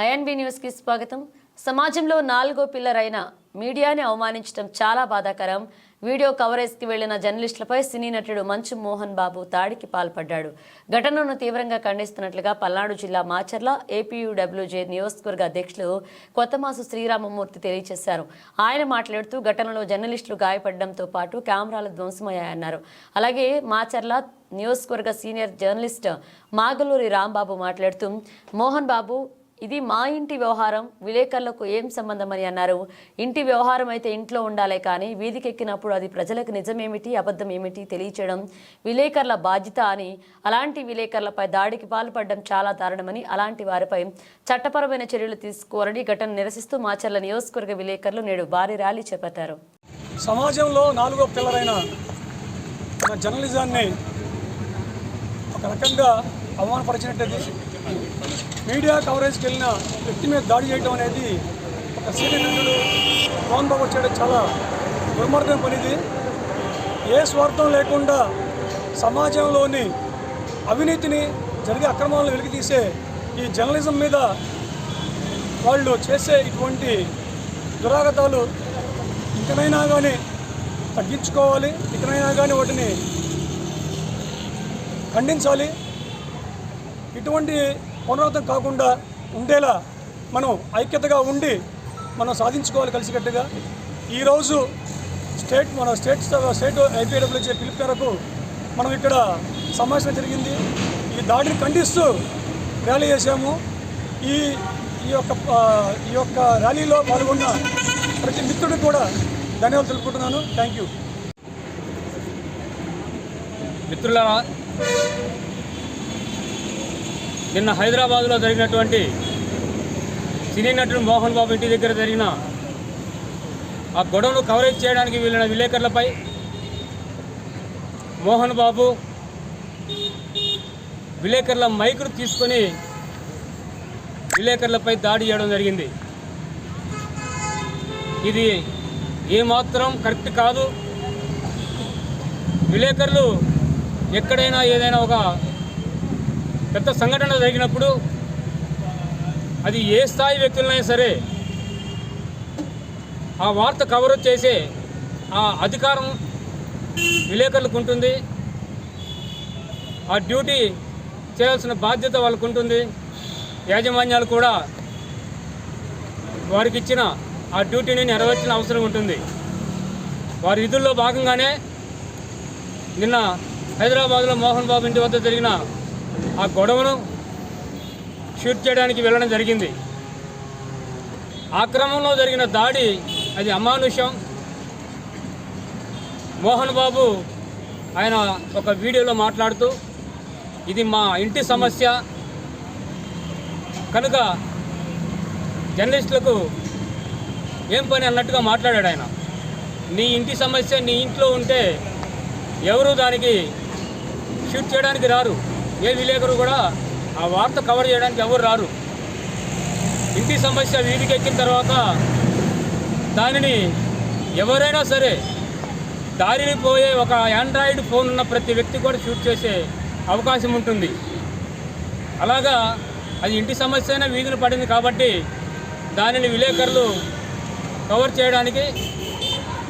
INB న్యూస్కి స్వాగతం. సమాజంలో నాలుగో పిల్లరైన మీడియాని అవమానించడం చాలా బాధాకరం. వీడియో కవరేజ్కి వెళ్ళిన జర్నలిస్టులపై సినీ నటుడు మంచు మోహన్ బాబు దాడికి పాల్పడ్డాడు. ఘటనను తీవ్రంగా ఖండిస్తున్నట్లుగా పల్నాడు జిల్లా మాచర్ల ఏపీయూడబ్ల్యూజే నియోజకవర్గ అధ్యక్షులు కొత్తమాసు శ్రీరామమూర్తి తెలియజేశారు. ఆయన మాట్లాడుతూ ఘటనలో జర్నలిస్టులు గాయపడడంతో పాటు కెమెరాలు ధ్వంసమయ్యాయన్నారు. అలాగే మాచర్ల నియోజకవర్గ సీనియర్ జర్నలిస్ట్ మాగలూరి రాంబాబు మాట్లాడుతూ మోహన్ బాబు ఇది మా ఇంటి వ్యవహారం విలేకరులకు ఏం సంబంధం అని అన్నారు. ఇంటి వ్యవహారం అయితే ఇంట్లో ఉండాలే కానీ వీధికెక్కినప్పుడు అది ప్రజలకు నిజమేమిటి అబద్ధం ఏమిటి తెలియచేయడం విలేకరుల బాధ్యత అని అలాంటి విలేకరులపై దాడికి పాల్పడడం చాలా దారుణమని అలాంటి వారిపై చట్టపరమైన చర్యలు తీసుకోవాలని ఘటన నిరసిస్తూ మాచర్ల నియోజకవర్గ విలేకరులు నేడు భారీ ర్యాలీ చేపట్టారు. సమాజంలో నాలుగో పిల్లలైన జర్నలిజాన్ని ఒక రకంగా అవమానపరిచినట్టు మీడియా కవరేజ్కి వెళ్ళిన వ్యక్తి మీద దాడి చేయడం అనేది ఒక సీనియర్ నటుడు మోహన్ బాబు చేయడం చాలా దుర్మార్గం పనిది ఏ స్వార్థం లేకుండా సమాజంలోని అవినీతిని జరిగే అక్రమాలను వెలికితీసే ఈ జర్నలిజం మీద వాళ్ళు చేసే ఇటువంటి దురాగతాలు ఇకనైనా కానీ తగ్గించుకోవాలి. ఇకనైనా కానీ వాటిని ఖండించాలి. ఇటువంటి పునరావృతం కాకుండా ఉండేలా మనం ఐక్యతగా ఉండి మనం సాధించుకోవాలి కలిసికట్టుగా. ఈరోజు స్టేట్ మన స్టేట్ స్టేట్ ఐపీడబ్ల్యూచే పిలుపు మేరకు మనం ఇక్కడ సమావేశం జరిగింది. ఈ దాడిని ఖండిస్తూ ర్యాలీ చేశాము. ఈ ఈ యొక్క ఈ యొక్క ర్యాలీలో పాల్గొన్న ప్రతి మిత్రుడికి కూడా ధన్యవాదాలు తెలుపుకుంటున్నాను. Thank you. మిత్రులారా నిన్న హైదరాబాద్లో జరిగినటువంటి సినీ నటుడు మోహన్ బాబు ఇంటి దగ్గర జరిగిన ఆ గొడవను కవరేజ్ చేయడానికి వెళ్ళిన విలేకరులపై మోహన్ బాబు విలేకరుల మైకులు తీసుకొని విలేకరులపై దాడి చేయడం జరిగింది. ఇది ఏమాత్రం కరెక్ట్ కాదు. విలేకరులు ఎక్కడైనా ఏదైనా ఒక పెద్ద సంఘటన జరిగినప్పుడు అది ఏ స్థాయి వ్యక్తులైనా సరే ఆ వార్త కవర్ చేసే ఆ అధికారం విలేకరులకు ఉంటుంది. ఆ డ్యూటీ చేయాల్సిన బాధ్యత వాళ్ళకు ఉంటుంది. యాజమాన్యాలు కూడా వారికి ఇచ్చిన ఆ డ్యూటీని నెరవేర్చిన అవసరం ఉంటుంది. వారి విధుల్లో భాగంగానే నిన్న హైదరాబాద్లో మోహన్ బాబు ఇంటి వద్ద జరిగిన ఆ గొడవను షూట్ చేయడానికి వెళ్ళడం జరిగింది. ఆ క్రమంలో జరిగిన దాడి అది అమానుషం. మోహన్ బాబు ఆయన ఒక వీడియోలో మాట్లాడుతూ ఇది మా ఇంటి సమస్య. కనుక జర్నలిస్టులకు ఏం పని అన్నట్టుగా మాట్లాడాడు ఆయన. నీ ఇంటి సమస్య నీ ఇంట్లో ఉంటే ఎవరు దానికి షూట్ చేయడానికి రారు. ఏ విలేకరు కూడా ఆ వార్త కవర్ చేయడానికి ఎవరు రారు. ఇంటి సమస్య వీధికి ఎక్కిన తర్వాత దానిని ఎవరైనా సరే దారిని పోయే ఒక ఆండ్రాయిడ్ ఫోన్ ఉన్న ప్రతి వ్యక్తి కూడా షూట్ చేసే అవకాశం ఉంటుంది. అలాగా అది ఇంటి సమస్య అయినా వీధిని పడింది కాబట్టి దానిని విలేకరులు కవర్ చేయడానికి